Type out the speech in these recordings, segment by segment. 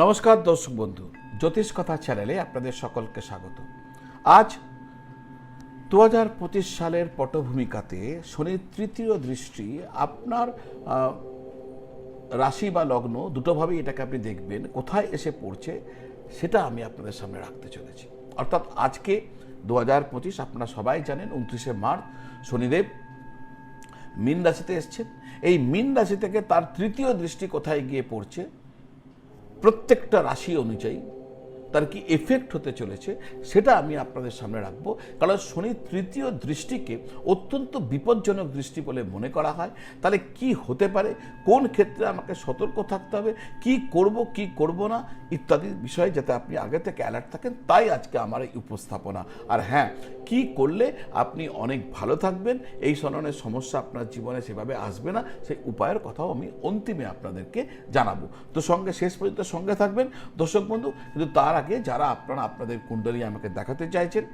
নমস্কার, দর্শক বন্ধু। জ্যোতিষ কথা চ্যানেলে আপনাদের সকলকে স্বাগত। আজ দু হাজার পঁচিশ সালের পটভূমিকাতে শনির তৃতীয় দৃষ্টি আপনার রাশি বা লগ্ন দুটোভাবেই এটাকে আপনি দেখবেন, কোথায় এসে পড়ছে সেটা আমি আপনাদের সামনে রাখতে চলেছি। অর্থাৎ আজকে দু হাজার পঁচিশ, আপনারা সবাই জানেন, উনত্রিশে মার্চ, শনিদেব মীন রাশিতে এসছেন। এই মীন রাশি থেকে তার তৃতীয় দৃষ্টি কোথায় গিয়ে পড়ছে প্রত্যেকটা রাশি অনুযায়ী তার কি এফেক্ট হতে চলেছে, সেটা আমি আপনাদের সামনে রাখব। কারণ শনির তৃতীয় দৃষ্টিকে অত্যন্ত বিপজ্জনক দৃষ্টি বলে মনে করা হয়। তাহলে কি হতে পারে? কোন ক্ষেত্রে আমাকে সতর্ক থাকতে হবে? কি করব কি করব না? ইত্যাদি বিষয়ে যাতে আপনি আগে থেকে অ্যালার্ট থাকেন, তাই আজকে আমার এই উপস্থাপনা। আর হ্যাঁ কি করলে আপনি অনেক ভালো থাকবেন? এই ধরনের সমস্যা আপনার জীবনে সেভাবে আসবে না। সেই উপায়ের কথাও আমি অন্তিমে আপনাদেরকে জানাব। তো সঙ্গে, শেষ পর্যন্ত সঙ্গে থাকবেন। দর্শক বন্ধু, কিন্তু তার আগে যারা আপনারা, আপনাদের কুণ্ডলী আমাকে দেখাতে চাইছেন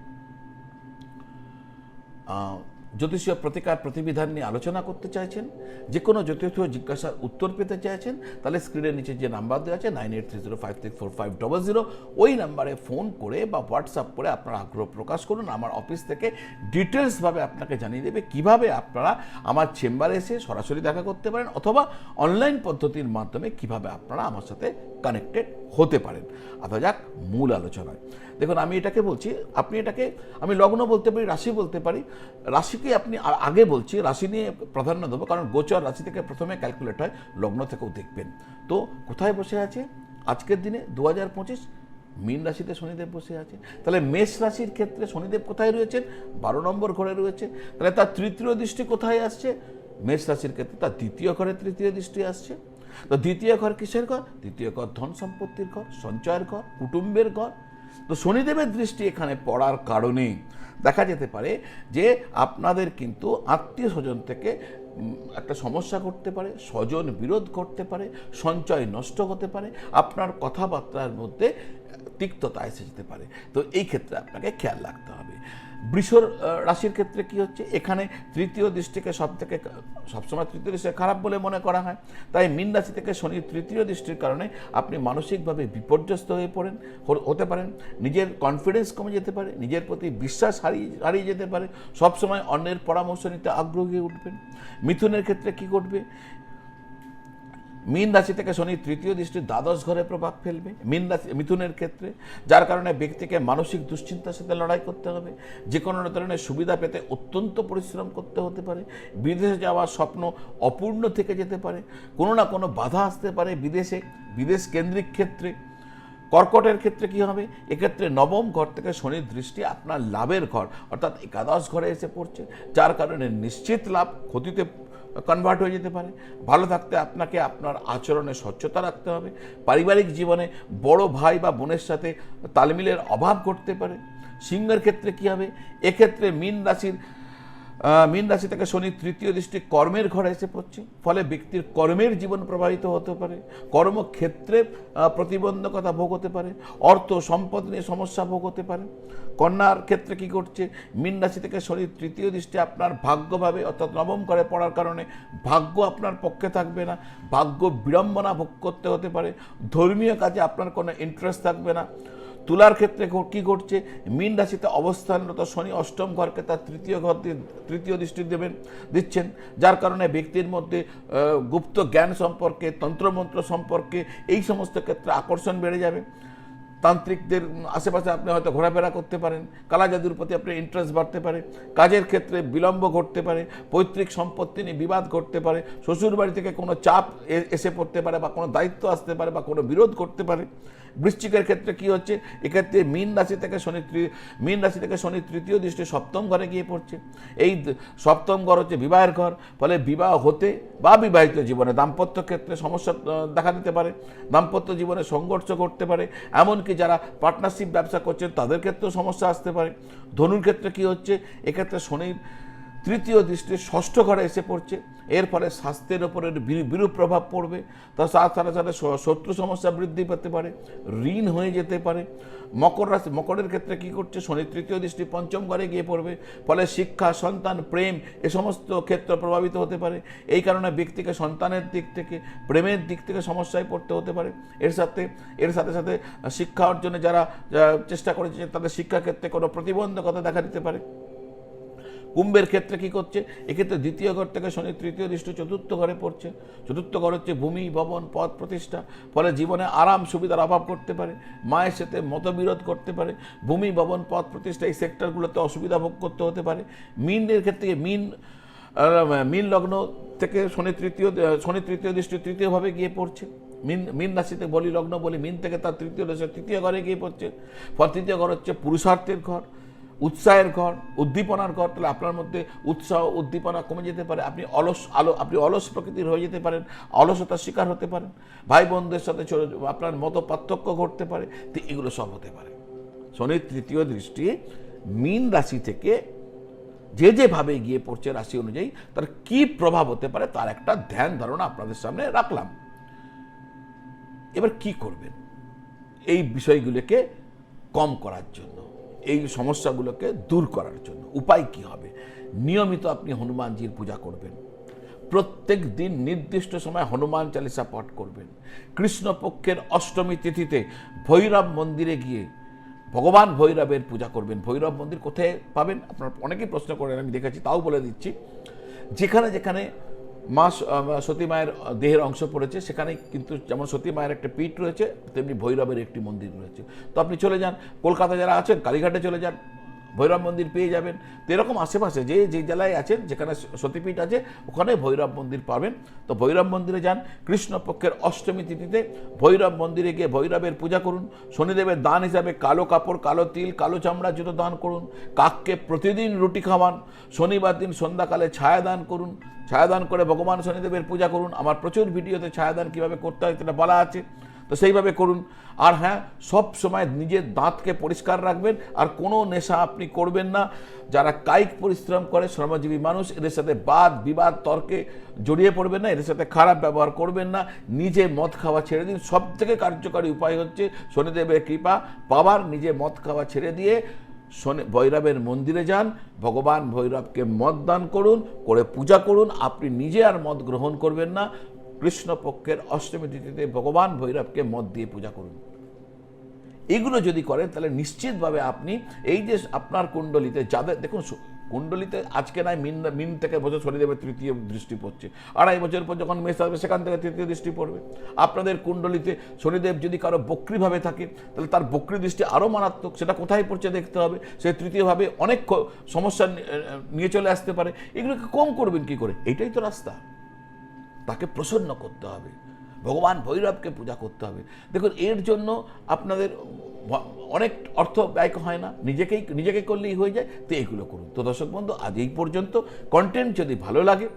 জ্যোতিষীয় প্রতিকার প্রতিবিধান নিয়ে আলোচনা করতে চাইছেন যে কোনো জ্যোতিষীয় জিজ্ঞাসার উত্তর পেতে চাইছেন, তাহলে স্ক্রিনের নিচে যে নাম্বার দেওয়া আছে nine eight three zero five six four five double zero ওই নাম্বারে ফোন করে বা হোয়াটসঅ্যাপ করে আপনারা আগ্রহ প্রকাশ করুন। আমার অফিস থেকে ডিটেলসভাবে আপনাকে জানিয়ে দেবে কীভাবে আপনারা আমার চেম্বারে এসে সরাসরি দেখা করতে পারেন অথবা অনলাইন পদ্ধতির মাধ্যমে কীভাবে আপনারা আমার সাথে কানেক্টেড হতে পারেন। আচ্ছা যাক, মূল আলোচনায় দেখুন, আমি এটাকে বলছি, আপনি এটাকে, আমি লগ্ন বলতে পারি, রাশি বলতে পারি। রাশিকে আপনি আগে বলছি, রাশি নিয়ে প্রাধান্য দেবো, কারণ গোচর রাশি থেকে প্রথমে ক্যালকুলেট হয়, লগ্ন থেকেও দেখবেন। তো কোথায় বসে আছে? আজকের দিনে দু হাজার পঁচিশ, মীন রাশিতে শনিদেব বসে আছে। তাহলে মেষ রাশির ক্ষেত্রে শনিদেব কোথায় রয়েছেন? বারো নম্বর ঘরে রয়েছে। তাহলে তার তৃতীয় দৃষ্টি কোথায় আসছে? মেষ রাশির ক্ষেত্রে, তার দ্বিতীয় ঘরে তৃতীয় দৃষ্টি আসছে। তো দ্বিতীয় ঘর কিসের ঘর? দ্বিতীয় ঘর ধন সম্পত্তির ঘর, সঞ্চয়ের ঘর, কুটুম্বের ঘর। তো শনিদেবের দৃষ্টি এখানে পড়ার কারণে দেখা যেতে পারে যে আপনাদের কিন্তু আত্মীয় স্বজন থেকে একটা সমস্যা ঘটতে পারে, স্বজন বিরোধ ঘটতে পারে, সঞ্চয় নষ্ট হতে পারে, আপনার কথাবার্তার মধ্যে তিক্ততা এসে যেতে পারে। তো এই ক্ষেত্রে আপনাকে খেয়াল রাখতে হবে। বৃষর রাশির ক্ষেত্রে কি হচ্ছে? এখানে তৃতীয় দৃষ্টিকে সব থেকে সবসময় তৃতীয় দৃষ্টি খারাপ বলে মনে করা হয়। তাই মীন রাশি থেকে শনির তৃতীয় দৃষ্টির কারণে আপনি মানসিকভাবে বিপর্যস্ত হয়ে পড়েন হতে পারেন। নিজের কনফিডেন্স কমে যেতে পারে, নিজের প্রতি বিশ্বাস হারিয়ে হারিয়ে যেতে পারে। সবসময় অন্যের পরামর্শ নিতে আগ্রহী উঠবেন। মিথুনের ক্ষেত্রে কি ঘটবে? মীন রাশি থেকে শনি তৃতীয় দৃষ্টি দ্বাদশ ঘরে প্রভাব ফেলবে। মীন রাশি, মিথুনের ক্ষেত্রে, যার কারণে ব্যক্তিকে মানসিক দুশ্চিন্তার সাথে লড়াই করতে হবে। যে কোনো ধরনের সুবিধা পেতে অত্যন্ত পরিশ্রম করতে হতে পারে। বিদেশে যাওয়ার স্বপ্ন অপূর্ণ থেকে যেতে পারে। কোনো না কোনো বাধা আসতে পারে বিদেশে। বিদেশ কেন্দ্রিক ক্ষেত্রে, কর্কটের ক্ষেত্রে কি হবে? এক্ষেত্রে নবম ঘর থেকে শনির দৃষ্টি আপনার লাভের ঘর, অর্থাৎ একাদশ ঘরে এসে পড়ছে। যার কারণে নিশ্চিত লাভ ক্ষতিতে কনভার্ট হয়ে যেতে পারে। ভালো থাকতে আপনাকে আপনার আচরণে স্বচ্ছতা রাখতে হবে। পারিবারিক জীবনে বড় ভাই বা বোনের সাথে তালমিলের অভাব ঘটতে পারে। সিংহের ক্ষেত্রে কী হবে? এক্ষেত্রে মীন রাশির মীন রাশি থেকে শনি তৃতীয় দৃষ্টি কর্মের ঘরে এসে পড়ছে। ফলে ব্যক্তির কর্মের জীবন প্রবাহিত হতে পারে। কর্মক্ষেত্রে প্রতিবন্ধকতা ভোগ হতে পারে। অর্থ সম্পদ নিয়ে সমস্যা ভোগ হতে পারে। কন্যার ক্ষেত্রে কি করছে মীন রাশি থেকে শনির তৃতীয় দৃষ্টি আপনার ভাগ্যভাবে অর্থাৎ নবম করে পড়ার কারণে ভাগ্য আপনার পক্ষে থাকবে না। ভাগ্য বিড়ম্বনা ভোগ করতে হতে পারে। ধর্মীয় কাজে আপনার কোনো ইন্টারেস্ট থাকবে না। তুলার ক্ষেত্রে কি ঘটছে? মীন রাশিতে অবস্থানরত শনি অষ্টম ঘরকে তার তৃতীয় ঘর তৃতীয় দৃষ্টি দেবেন, দিচ্ছেন। যার কারণে ব্যক্তির মধ্যে গুপ্ত জ্ঞান সম্পর্কে, তন্ত্রমন্ত্র সম্পর্কে এই সমস্ত ক্ষেত্রে আকর্ষণ বেড়ে যাবে। তান্ত্রিকদের আশেপাশে আপনি হয়তো ঘোরাফেরা করতে পারেন, কালা জাদুর প্রতি আপনার ইন্টারেস্ট বাড়তে পারে, কাজের ক্ষেত্রে বিলম্ব ঘটতে পারে, পৈতৃক সম্পত্তি নিয়ে বিবাদ ঘটতে পারে শ্বশুর বাড়ি থেকে কোনো চাপ এসে পড়তে পারে বা কোনো দায়িত্ব আসতে পারে বা কোনো বিরোধ করতে পারে। বৃশ্চিকের ক্ষেত্রে কি হচ্ছে? এক্ষেত্রে মীন রাশি থেকে শনি মীন রাশি থেকে শনি তৃতীয় দৃষ্টি সপ্তম ঘরে গিয়ে পড়ছে। এই সপ্তম ঘর হচ্ছে বিবাহের ঘর। ফলে বিবাহ হতে বা বিবাহিত জীবনে দাম্পত্য ক্ষেত্রে সমস্যা দেখা দিতে পারে। দাম্পত্য জীবনে সংঘর্ষ ঘটতে পারে। এমনকি যারা পার্টনারশিপ ব্যবসা করছেন, তাদের ক্ষেত্রেও সমস্যা আসতে পারে। ধনুর ক্ষেত্রে কি হচ্ছে? এক্ষেত্রে শনির তৃতীয় দৃষ্টি ষষ্ঠ ঘরে এসে পড়ছে। এর ফলে স্বাস্থ্যের ওপরে বিরূপ প্রভাব পড়বে। তার সাথে শত্রু সমস্যা বৃদ্ধি পেতে পারে, ঋণ হয়ে যেতে পারে। মকর রাশি মকরের ক্ষেত্রে কি করছে? শনি তৃতীয় দৃষ্টি পঞ্চম ঘরে গিয়ে পড়বে। ফলে শিক্ষা, সন্তান, প্রেম এ সমস্ত ক্ষেত্র প্রভাবিত হতে পারে। এই কারণে ব্যক্তিকে সন্তানের দিক থেকে, প্রেমের দিক থেকে সমস্যায় পড়তে হতে পারে। এর সাথে এর সাথে সাথে শিক্ষা অর্জনে যারা চেষ্টা করেছে তাদের শিক্ষাক্ষেত্রে কোনো প্রতিবন্ধকতা দেখা দিতে পারে। কুম্ভের ক্ষেত্রে কি করছে? এক্ষেত্রে দ্বিতীয় ঘর থেকে শনি তৃতীয় দৃষ্টি চতুর্থ ঘরে পড়ছে। চতুর্থ ঘর হচ্ছে ভূমি, ভবন পদ প্রতিষ্ঠা। ফলে জীবনে আরাম সুবিধার অভাব করতে পারে, মায়ের সাথে মতবিরোধ করতে পারে। ভূমি, ভবন পদ প্রতিষ্ঠা এই সেক্টরগুলোতে অসুবিধা ভোগ করতে হতে পারে। মিনের ক্ষেত্রে মিন মিন লগ্ন থেকে শনি তৃতীয় শনি তৃতীয় দৃষ্টি তৃতীয়ভাবে গিয়ে পড়ছে। মিন মিন রাশিতে বলি লগ্ন বলি, মিন থেকে তার তৃতীয় দশা তৃতীয় ঘরে গিয়ে পড়ছে। ফল তৃতীয় ঘর হচ্ছে পুরুষার্থের ঘর। উৎসাহের ঘর, উদ্দীপনার ঘর, তাহলে আপনার মধ্যে উৎসাহ, উদ্দীপনা কমে যেতে পারে। আপনি অলস আলো, আপনি অলস প্রকৃতির হয়ে যেতে পারেন, অলসতার শিকার হতে পারেন। ভাই বোনদের সাথে আপনার মতো পার্থক্য ঘটতে পারে, তো এগুলো সব হতে পারে। শনির তৃতীয় দৃষ্টি, মিন রাশি থেকে যে যেভাবে গিয়ে পড়ছে রাশি অনুযায়ী, তার কি প্রভাব হতে পারে তার একটা ধ্যান ধারণা আপনাদের সামনে রাখলাম। এবার কি করবেন? এই বিষয়গুলোকে কম করার জন্য। এই সমস্যাগুলোকে দূর করার জন্য। উপায় কি হবে? নিয়মিত আপনি হনুমানজির পূজা করবেন। প্রত্যেক দিন নির্দিষ্ট সময় হনুমান চালিসা পাঠ করবেন। কৃষ্ণপক্ষের অষ্টমী তিথিতে ভৈরব মন্দিরে গিয়ে ভগবান ভৈরবের পূজা করবেন। ভৈরব মন্দির কোথায় পাবেন? আপনার অনেকেই প্রশ্ন করেন, আমি দেখেছি, তাও বলে দিচ্ছি। যেখানে যেখানে মা সতী মায়ের দেহের অংশ পড়েছে, সেখানে কিন্তু যেমন সতী মায়ের একটা পীঠ রয়েছে, তেমনি ভৈরবের একটি মন্দির রয়েছে। তো আপনি চলে যান, কলকাতা যারা আছেন, কালীঘাটে চলে যান ভৈরব মন্দির পেয়ে যাবেন। তো এরকম আশেপাশে যে যে জেলায় আছেন, যেখানে সতীপীঠ আছে, ওখানে ভৈরব মন্দির পাবেন। তো ভৈরব মন্দিরে যান, কৃষ্ণপক্ষের অষ্টমী তিথিতে ভৈরব মন্দিরে গিয়ে ভৈরবের পূজা করুন। শনিদেবের দান হিসাবে কালো কাপড়, কালো তিল, কালো চামড়া জুতো দান করুন। কাককে প্রতিদিন রুটি খাওয়ান। শনিবার দিন সন্ধ্যাকালে ছায়া দান করুন। ছায়াদান করে ভগবান শনিদেবের পূজা করুন। আমার প্রচুর ভিডিওতে ছায়াদান কীভাবে করতে হয় সেটা বলা আছে। তো সেইভাবে করুন। আর হ্যাঁ সব সময় নিজের দাঁতকে পরিষ্কার রাখবেন। আর কোনো নেশা আপনি করবেন না। যারা কায়িক পরিশ্রম করে, শ্রমজীবী মানুষ, এদের সাথে বাদ, বিবাদ, তর্কে জড়িয়ে পড়বেন না। এদের সাথে খারাপ ব্যবহার করবেন না। নিজে মদ খাওয়া ছেড়ে দিন। সব থেকে কার্যকারী উপায় হচ্ছে শনিদেবের কৃপা। পাওয়ার নিজে মদ খাওয়া ছেড়ে দিয়ে শনি, ভৈরবের মন্দিরে যান। ভগবান ভৈরবকে মদ দান করুন, করে পূজা করুন। আপনি নিজে আর মদ গ্রহণ করবেন না। কৃষ্ণপক্ষের অষ্টমী তিথিতে ভগবান ভৈরবকে মদ দিয়ে পূজা করুন। এগুলো যদি করেন, তাহলে নিশ্চিতভাবে আপনি এই যে আপনার কুণ্ডলিতে যাদের, দেখুন কুণ্ডলিতে আজকে নয়, মিন মিন থেকে বছর শনিদেবের তৃতীয় দৃষ্টি পড়ছে। আড়াই বছর পর যখন মেষ আসবে সেখান থেকে তৃতীয় দৃষ্টি পড়বে। আপনাদের কুণ্ডলিতে শনিদেব যদি কারও বক্রিভাবে থাকে, তাহলে তার বক্রি দৃষ্টি আরও মারাত্মক, সেটা কোথায় পড়ছে দেখতে হবে। সে তৃতীয়ভাবে অনেক সমস্যা নিয়ে চলে আসতে পারে। এগুলোকে কম করবেন কি করে? এটাই তো রাস্তা। তাকে প্রসন্ন করতে হবে। ভগবান ভৈরবকে পূজা করতে হবে। দেখুন, এর জন্য আপনাদের অনেক অর্থ ব্যয় হয় না। নিজেকেই, নিজেকে করলেই হয়ে যায়। তো এগুলো করুন। তো দর্শক বন্ধু, আজ এই পর্যন্ত। কন্টেন্ট যদি ভালো লাগে,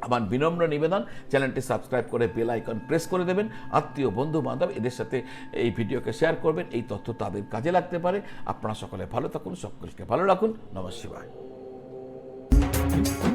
আমার বিনম্র নিবেদন, চ্যানেলটি সাবস্ক্রাইব করে বেল আইকন প্রেস করে দেবেন। আত্মীয় বন্ধু বান্ধব এদের সাথে এই ভিডিওকে শেয়ার করবেন। এই তথ্য তাদের কাজে লাগতে পারে। আপনারা সকলে ভালো থাকুন, সকলকে ভালো রাখুন। নমস্কার